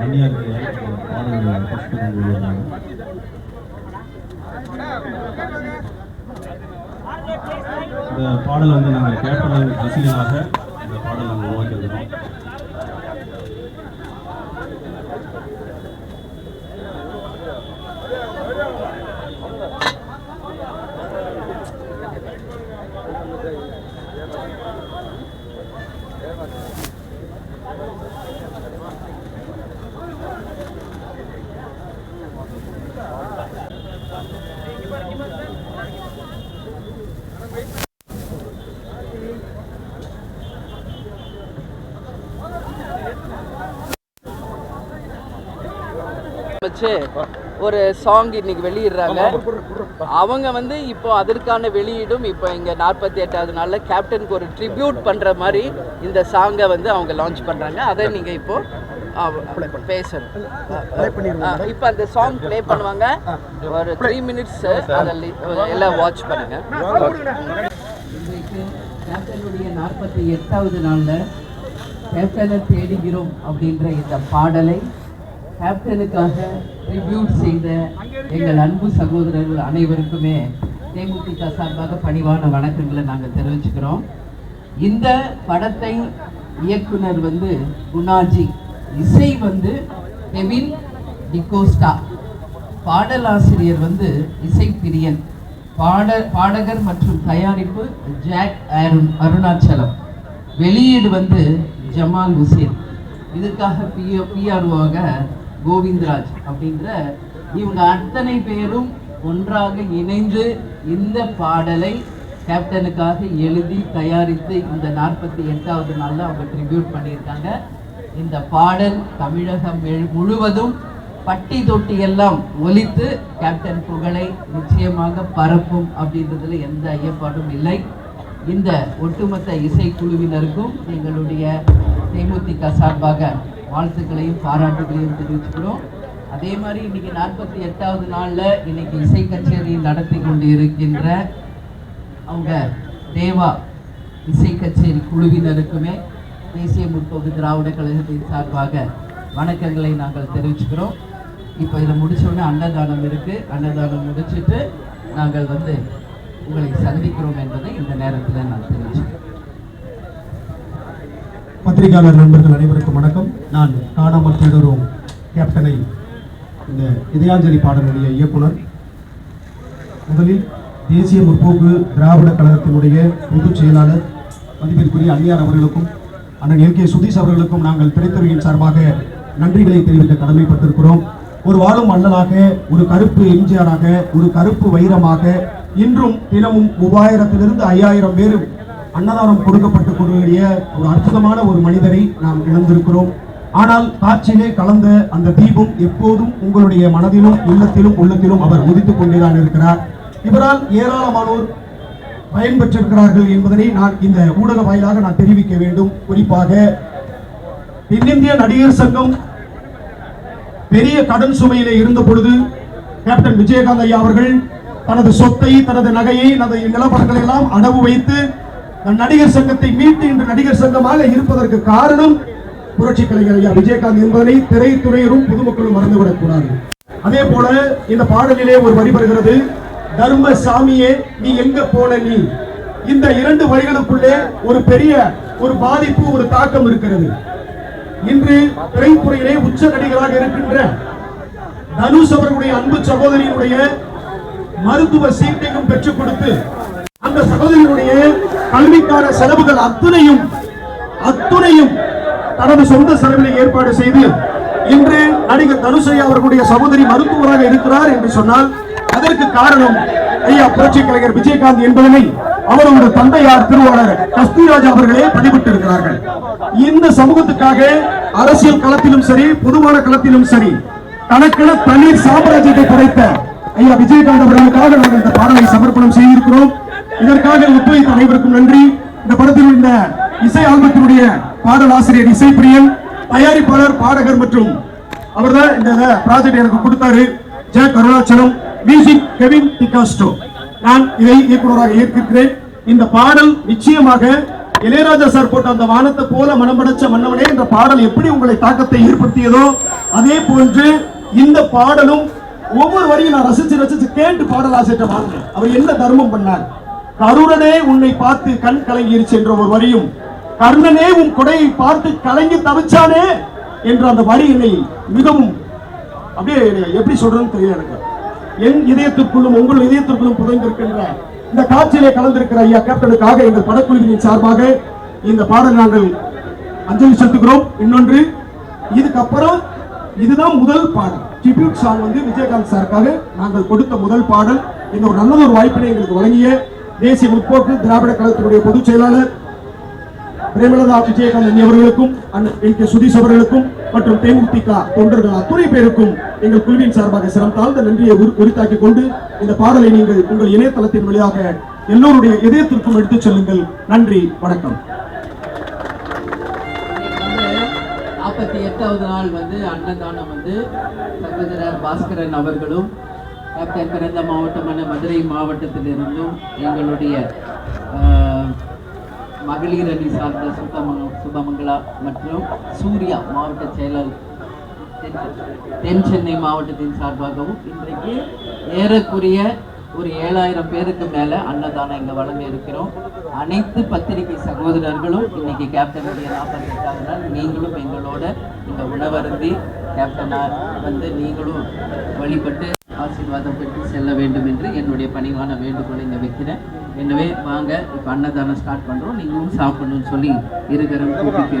அந்நியார்கள் பாடல்களை புஷ்பம் வருவாங்க இந்த பாடல் வந்து நாங்கள் கேப்டன் ரசிகனாக இந்த பாடல் நாங்கள் உருவாக்கியிருக்கிறோம். வச்சு ஒரு சாங் இன்னைக்கு வெளியிடுறாங்க. அவங்க வந்து இப்போ அதற்கான வெளியீடும் இப்போ இங்கே நாற்பத்தி எட்டாவது நாளில் கேப்டனுக்கு ஒரு ட்ரிபியூட் பண்ணுற மாதிரி இந்த சாங்கை வந்து அவங்க லான்ச் பண்ணுறாங்க அதை நீங்கள் இப்போ பேசணும். இப்போ அந்த சாங் ப்ளே பண்ணுவாங்க. ஒரு த்ரீ மினிட்ஸ் அதில் எல்லாம் வாட்ச் பண்ணுங்க. இன்றைக்கு கேப்டனுடைய நாற்பத்தி எட்டாவது நாளில் கேப்டனை தேடுகிறோம் அப்படின்ற இந்த பாடலை கேப்டனுக்காக ரிவ்யூட் செய்த எங்கள் அன்பு சகோதரர்கள் அனைவருக்குமே தேமுதிக சார்பாக பணிவான வணக்கங்களை நாங்கள் தெரிவிச்சுக்கிறோம். இந்த படத்தை இயக்குனர் வந்து குணாஜி இசை வந்து கெவின் டிகோஸ்டா. பாடலாசிரியர் வந்து இசை பிரியன் பாட பாடகர் மற்றும் தயாரிப்பு ஜாக் அருண் அருணாச்சலம். வெளியீடு வந்து ஜமால் ஹுசேன் இதுக்காக பிஓ பிஆர்ஓவாக கோவிந்தராஜ் அப்படின்ற இவங்க அத்தனை பேரும் ஒன்றாக இணைந்து இந்த பாடலை கேப்டனுக்காக எழுதி தயாரித்து இந்த நாற்பத்தி எட்டாவது நாளில் அவங்க ட்ரிபியூட் பண்ணியிருக்காங்க. இந்த பாடல் தமிழகம் முழுவதும் பட்டி தொட்டி எல்லாம் ஒலித்து கேப்டன் புகழை நிச்சயமாக பரப்பும் அப்படின்றதுல எந்த ஐயப்பாடும் இல்லை. இந்த ஒட்டுமொத்த இசைக்குழுவினருக்கும் எங்களுடைய தேமுதிக சார்பாக வாழ்த்துக்களையும் பாராட்டுகளையும் தெரிவிச்சுக்கிறோம். அதே மாதிரி இன்னைக்கு நாற்பத்தி எட்டாவது நாளில் இன்னைக்கு இசை கச்சேரி நடத்தி கொண்டு இருக்கின்ற அவங்க தேவா இசை கச்சேரி குழுவினருக்குமே தேசிய முற்போக்கு திராவிட கழகத்தின் சார்பாக வணக்கங்களை நாங்கள் தெரிவிச்சுக்கிறோம். இப்போ இதை முடிச்சோடனே அன்னதானம் இருக்குது அன்னதானம் முடிச்சிட்டு நாங்கள் வந்து உங்களை சந்திக்கிறோம் என்பதை இந்த நேரத்தில் நான் தெரிவிச்சுக்கிறேன். பத்திரிகையாளர் நண்பர்கள் அனைவருக்கும் வணக்கம். நான் காணாமல் தேடுறோம் கேப்டனை இந்த இதயாஞ்சலி பாடலுடைய இயக்குனர். முதலில் தேசிய முற்போக்கு திராவிட கழகத்தினுடைய பொதுச் செயலாளர் மதிப்பிற்குரிய அந்நியார் அவர்களுக்கும் அண்ணன் எல் கே சுதீஷ் அவர்களுக்கும் நாங்கள் திரைத்துறையின் சார்பாக நன்றிகளை தெரிவிக்க கடமைப்பட்டிருக்கிறோம். ஒரு வாழும் மன்னனாக ஒரு கருப்பு எம்ஜிஆராக ஒரு கருப்பு வைரமாக இன்றும் தினமும் மூவாயிரத்திலிருந்து ஐயாயிரம் பேர் அன்னதானம் கொடுக்கப்பட்டு கொண்டிய ஒரு அற்புதமான ஒரு மனிதரை நாம் இழந்திருக்கிறோம். ஆனால் காட்சியிலே கலந்த அந்த தீபம் எப்போதும் உங்களுடைய மனதிலும் இல்லத்திலும் உள்ளத்திலும் அவர் உதித்துக் கொண்டேதான் இருக்கிறார். இவரால் ஏராளமானோர் பயன்பெற்றிருக்கிறார்கள் என்பதனை நான் இந்த ஊடக வாயிலாக நான் தெரிவிக்க வேண்டும். குறிப்பாக தென்னிந்திய நடிகர் சங்கம் பெரிய கடன் சுமையிலே இருந்த பொழுது கேப்டன் விஜயகாந்த் ஐயா அவர்கள் தனது சொத்தை தனது நகையை தனது நிலப்படங்களை எல்லாம் அடவு வைத்து நடிகர் சங்கத்தை மீட்டு இன்று நடிகர் சங்கமாக இருப்பதற்கு காரணம் புரட்சி கலைஞர் ஐயா விஜயகாந்த் என்பதனை திரைத்துறையரும் பொதுமக்களும் மறந்துவிடக் கூடாது. அதே போல இந்த பாடலிலே ஒரு வரி வருகிறது. தர்ம சாமியே நீ எங்க போன நீ? இந்த இரண்டு வழிகளுக்குள்ளே ஒரு பெரிய ஒரு பாதிப்பு ஒரு தாக்கம் இருக்கிறது. இன்று திரைத்துறையிலே உச்ச நடிகராக இருக்கின்ற தனுஷ் அவர்களுடைய அன்பு சகோதரியினுடைய மருத்துவ சீட்டையும் பெற்றுக் கொடுத்து அந்த சகோதரியினுடைய கல்விக்கான செலவுகள் அத்துணையும் அத்துணையும் தனது சொந்த செலவில் ஏற்பாடு செய்து இன்று நடிகர் தனுஷையா அவர்களுடைய சகோதரி மருத்துவராக இருக்கிறார் என்று சொன்னால் அதற்கு காரணம் ஐயா புரட்சி கலைஞர் விஜயகாந்த் என்பதனை அவரோட தந்தையார் திருவாளர் கஸ்தூராஜ் அவர்களே பதிவிட்டு இருக்கிறார்கள் இந்த சமூகத்துக்காக அரசியல் களத்திலும் சரி பொதுவான களத்திலும் சரி தனக்கென தண்ணீர் சாம்ராஜ்யத்தை படைத்த ஐயா விஜயகாந்த் அவர்களுக்காக நாங்கள் இந்த பாடலை சமர்ப்பணம் செய்திருக்கிறோம். இதற்காக ஒத்துழைத்த அனைவருக்கும் நன்றி. இந்த படத்தில் இந்த இசை ஆல்பத்தினுடைய பாடலாசிரியர் இசைப்பிரியன் தயாரிப்பாளர் பாடகர் மற்றும் அவர்தான் இந்த ப்ராஜெக்ட் எனக்கு கொடுத்தாரு. ஜெய கருணாச்சலம். மியூசிக் கெவின் டிகாஸ்டோ நான் இதை இயக்குனராக ஏற்கிறேன் இந்த பாடல் நிச்சயமாக இளையராஜா சார் போட்ட அந்த வானத்தை போல மனமடைச்ச மன்னவனே என்ற பாடல் எப்படி உங்களை தாக்கத்தை ஏற்படுத்தியதோ அதே போன்று இந்த பாடலும் ஒவ்வொரு வரையும் நான் ரசிச்சு ரசிச்சு கேட்டு பாடலாசிட்ட வாங்கினேன் அவர் என்ன தர்மம் பண்ணார்? கருணனே உன்னை பார்த்து கண் கலங்கிருச்சு என்ற ஒரு வரியும் கர்ணனே உன் கொடையை பார்த்து கலங்கி தவிச்சானே என்ற அந்த வரி என்னை மிகவும் அப்படியே எப்படி சொல்றதுன்னு தெரியல எனக்கு. என் இதயத்திற்குள்ளும் உங்கள் இதயத்திற்குள்ளும் புதைந்திருக்கின்ற இந்த காட்சியிலே கலந்திருக்கிற ஐயா கேப்டனுக்காக எங்கள் படக்குழுவின் சார்பாக இந்த பாடல் நாங்கள் அஞ்சலி செலுத்துகிறோம். இன்னொன்று இதுக்கப்புறம் இதுதான் முதல் பாடல். ட்ரிபியூட் சாங் வந்து விஜயகாந்த் சாருக்காக நாங்கள் கொடுத்த முதல் பாடல். இந்த ஒரு நல்ல ஒரு வாய்ப்பினை எங்களுக்கு வழங்கிய தேசிய முற்போக்கு திராவிட கழகத்தினுடைய பொதுச் செயலாளர் பிரேமலதா விஜயகாந்த் அவர்களுக்கும் அண்ணன் என் கே சுதீஷ் அவர்களுக்கும் மற்றும் தேமுதிக தொண்டர்கள் அத்துணை பேருக்கும் எங்கள் குழுவின் சார்பாக சிரம் தாழ்ந்த நன்றியை உரித்தாக்கிக் கொண்டு இந்த பாடலை நீங்கள் உங்கள் இணையதளத்தின் வழியாக எல்லோருடைய இதயத்திற்கும் எடுத்துச் செல்லுங்கள். நன்றி வணக்கம். நாற்பத்தி எட்டாவது நாள் வந்து அன்னதானம் வந்து சகோதரர் பாஸ்கரன் அவர்களும் டாக்டர் பிறந்த மாவட்டமான மதுரை மாவட்டத்திலிருந்தும் எங்களுடைய ஆஹ், மகளிர் அணி சார்ந்த சுத்தமங்க சுபமங்களா மற்றும் சூர்யா மாவட்ட செயலாளர் தென்- தென் சென்னை மாவட்டத்தின் சார்பாகவும் இன்றைக்கு ஏறக்குரிய ஒரு ஏழாயிரம் பேருக்கு மேல அன்னதானம் இங்க வழங்க இருக்கிறோம். அனைத்து பத்திரிகை சகோதரர்களும் இன்னைக்கு கேப்டனுடைய நாற்பத்தி எட்டாவது நாள் நீங்களும் எங்களோட இந்த உணவருந்தி கேப்டனார் வந்து நீங்களும் வழிபட்டு ஆசீர்வாதம் பெற்று செல்ல வேண்டும் என்று என்னுடைய பணிவான வேண்டுகோளை இங்க வைக்கிறேன் எனவே வாங்க இப்போ அன்னதானம் ஸ்டார்ட் பண்றோம். நீங்களும் சாப்பிடணும்னு சொல்லி இருக்கிற கூப்பி